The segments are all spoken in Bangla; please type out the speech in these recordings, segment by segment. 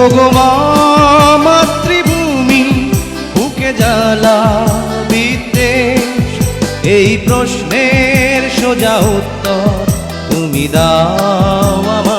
ওগো মা মাতৃভূমি বুকে জ্বালা বিদ্বেষ। এই প্রশ্নের সোজা উত্তর তুমি দাও আমার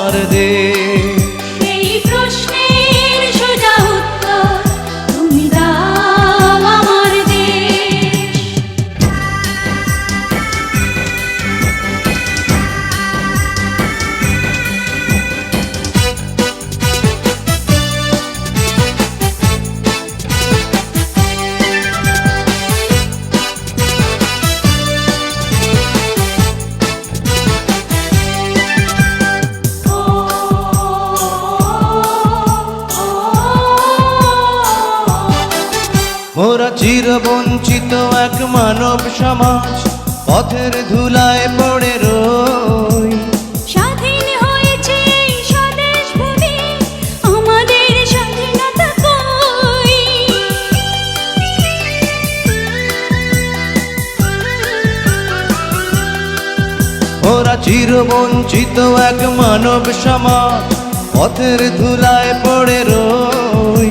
মোরা চির বঞ্চিত এক মানব সমাজ পথের ধুলায় পড়ে রই। স্বাধীন হয়েছে স্বদেশ ভূমি আমাদের স্বাধীনতা কই? ওরা চির বঞ্চিত এক মানব সমাজ পথের ধুলায় পড়ে রই।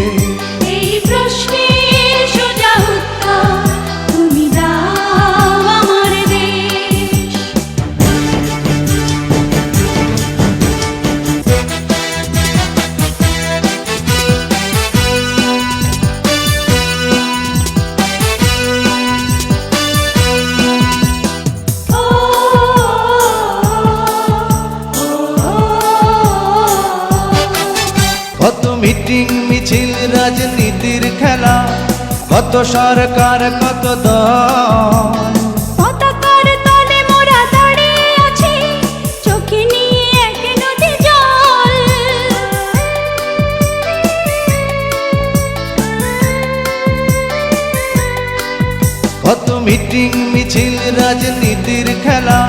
কত মিটিং মিছিল রাজনীতির খেলা কত সরকার কত দল। কত মিটিং মিছিল রাজনীতির খেলা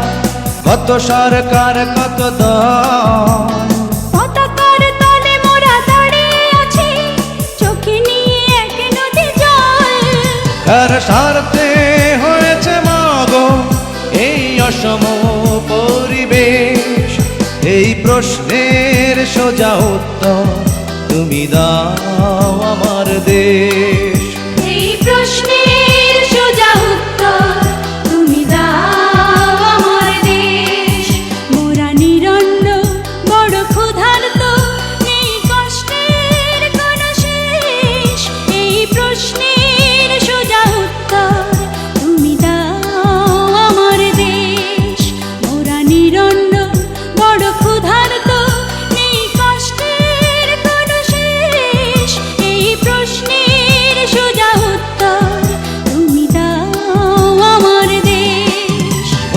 কত সরকার কত দল। স্বার্থে হয়েছে মাগো এই অসম পরিবেশ। এই প্রশ্নের সোজা উত্তর তুমি দাও আমার দেশ। এই প্রশ্নের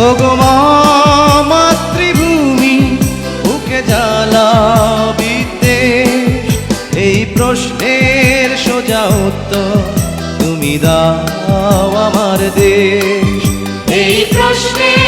দেশ ওগো মা, মাতৃভূমি, বুকে জ্বালা বিদ্বেষ। এই প্রশ্নের সোজা উত্তর তুমি দাও আমার দেশ। এই প্রশ্নের